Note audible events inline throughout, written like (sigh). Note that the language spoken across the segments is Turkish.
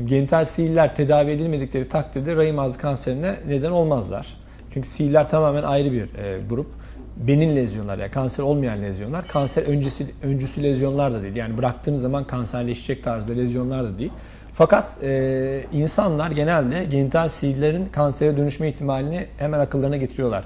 Şimdi genital sihirler tedavi edilmedikleri takdirde rahim ağzı kanserine neden olmazlar. Çünkü sihirler tamamen ayrı bir e, grup. Benin lezyonlar yani kanser olmayan lezyonlar. Kanser öncesi, öncüsü lezyonlar da değil. Yani bıraktığınız zaman kanserleşecek tarzda lezyonlar da değil. Fakat e, insanlar genelde genital sihirlerin kansere dönüşme ihtimalini hemen akıllarına getiriyorlar.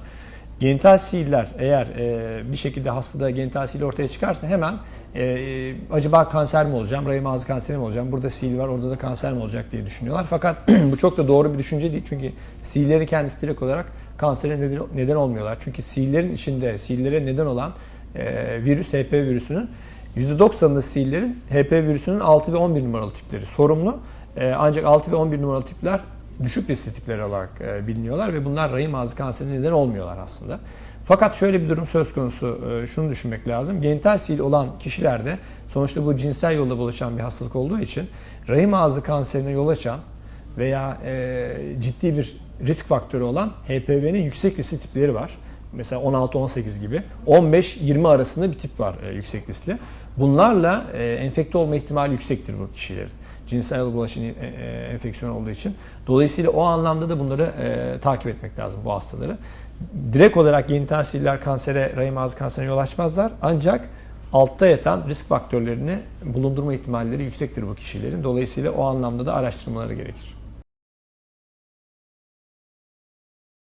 Genital sihirler eğer e, bir şekilde hastada genital sihir ortaya çıkarsa hemen e, acaba kanser mi olacağım, rahim ağzı kanseri mi olacağım, burada sihir var orada da kanser mi olacak diye düşünüyorlar. Fakat (clears throat) bu çok da doğru bir düşünce değil çünkü sihirlerin kendisi direkt olarak kansere neden, neden olmuyorlar. Çünkü sihirlerin içinde sihirlere neden olan e, virüs, HP virüsünün %90'ında sihirlerin HP virüsünün 6 ve 11 numaralı tipleri sorumlu. E, ancak 6 ve 11 numaralı tipler düşük riskli tipler olarak e, biliniyorlar ve bunlar rahim ağzı kanserine neden olmuyorlar aslında. Fakat şöyle bir durum söz konusu, e, şunu düşünmek lazım. Genital sil olan kişilerde sonuçta bu cinsel yolla bulaşan bir hastalık olduğu için rahim ağzı kanserine yol açan veya e, ciddi bir risk faktörü olan HPV'nin yüksek riskli tipleri var. Mesela 16-18 gibi. 15-20 arasında bir tip var e, yüksek riskli. Bunlarla e, enfekte olma ihtimali yüksektir bu kişilerin. Cinsel bulaşan e, e, enfeksiyon olduğu için. Dolayısıyla o anlamda da bunları e, takip etmek lazım bu hastaları. Direkt olarak genital siller kansere, rahim ağzı kanserine yol açmazlar. Ancak altta yatan risk faktörlerini bulundurma ihtimalleri yüksektir bu kişilerin. Dolayısıyla o anlamda da araştırmaları gerekir.